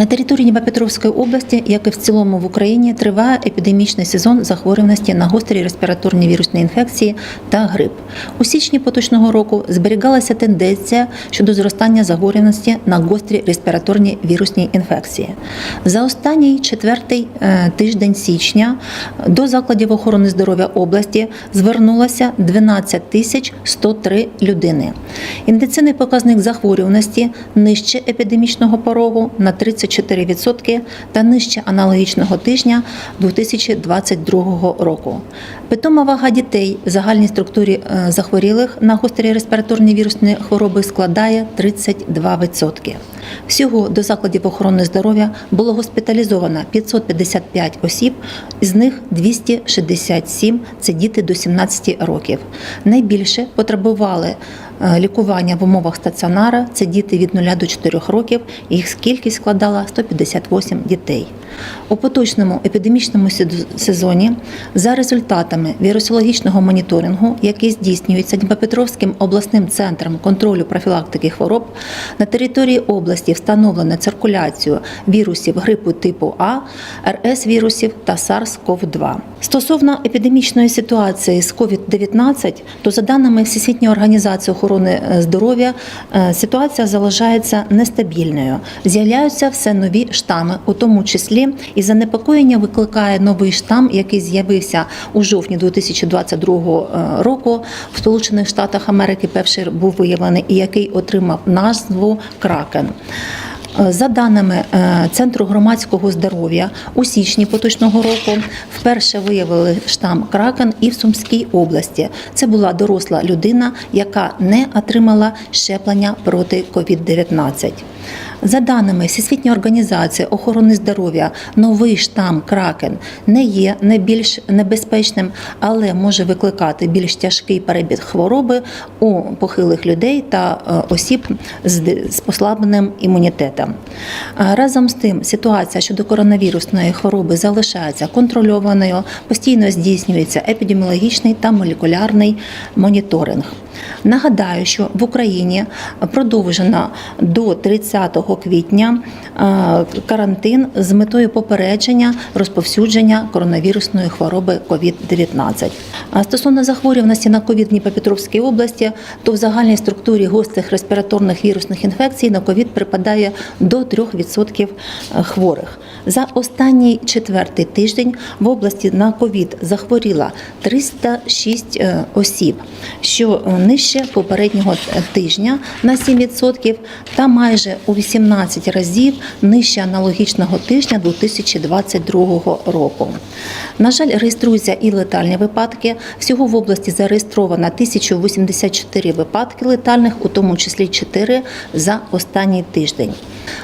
На території Дніпропетровської області, як і в цілому в Україні, триває епідемічний сезон захворюваності на гострі респіраторні вірусні інфекції та грип. У січні поточного року зберігалася тенденція щодо зростання захворюваності на гострі респіраторні вірусні інфекції. За останній четвертий е, тиждень січня до закладів охорони здоров'я області звернулося 12 тисяч 103 людини. Індиційний показник захворюваності нижче епідемічного порогу на 34% та нижче аналогічного тижня 2022 року. Питома вага дітей в загальній структурі е, захворілих на гострі респіраторні вірусні хвороби складає 32%. Всього до закладів охорони здоров'я було госпіталізовано 555 осіб, з них 267 – це діти до 17 років. Найбільше потребували лікування в умовах стаціонара. Це діти від 0 до 4 років. Їх кількість складала 158 дітей. У поточному епідемічному сезоні за результатами вірусологічного моніторингу, який здійснюється Дніпропетровським обласним центром контролю профілактики хвороб, на території області встановлено циркуляцію вірусів грипу типу А, РС-вірусів та SARS-CoV-2. Стосовно епідемічної ситуації з COVID-19, то за даними Всесвітньої організації охорони е, здоров'я, е, ситуація залишається нестабільною. З'являються все нові штами, у тому числі і занепокоєння викликає новий штам, який з'явився у жовтні 2022 е, року в Сполучених Штатах Америки. Перший був виявлений і який отримав назву Кракен. Е, За даними е, Центру громадського здоров'я, у січні поточного року вперше виявили штам Кракен і в Сумській області. Це була доросла людина, яка не отримала щеплення проти COVID-19. За даними Всесвітньої організації охорони здоров'я, новий штам Кракен не є найбільш небезпечним, але може викликати більш тяжкий перебіг хвороби у похилих людей та е, осіб з послабленим імунітетом. Разом з тим, ситуація щодо коронавірусної хвороби залишається контрольованою, постійно здійснюється епідеміологічний та молекулярний моніторинг. Нагадаю, що в Україні продовжено до 30 квітня е, карантин з метою попередження розповсюдження коронавірусної хвороби COVID-19. Стосовно захворюваності на ковід в Дніпропетровській області, то в загальній структурі гострих респіраторних вірусних інфекцій на ковід припадає до 3% хворих. За останній четвертий тиждень в області на ковід захворіла 306 е, осіб, що е, нижче попереднього тижня на 7% та майже у 18 разів нижче аналогічного тижня 2022 року. На жаль, реєструються і летальні випадки. Всього в області зареєстровано 1084 випадки летальних, у тому числі 4 за останній тиждень.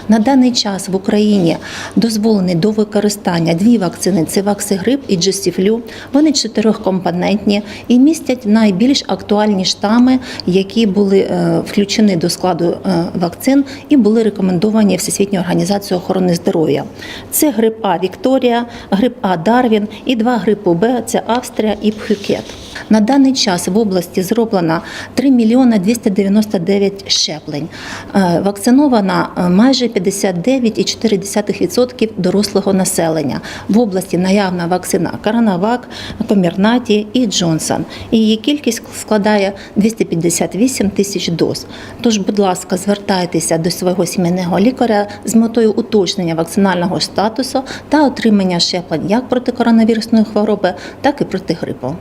На даний час в Україні дозволені до використання дві вакцини: це ваксигрип і джесіфлю. Вони чотирьохкомпонентні і містять найбільш актуальні штами, які були е, включені до складу е, вакцин і були рекомендовані Всесвітньою організацією охорони здоров'я. Це грип А Вікторія, грип А Дарвін і два грипу Б це Австрія і Пхюкет. На даний час в області зроблено 3 мільйони 299 щеплень. Е, Вакциновано е, майже 59,4% дорослого населення. В області наявна вакцина Коронавак, Комірнаті і Джонсон. Її кількість складає 258 тисяч доз. Тож, будь ласка, звертайтеся до свого сімейного лікаря з метою уточнення вакцинального статусу та отримання щеплень як проти коронавірусної хвороби, так і проти грипу.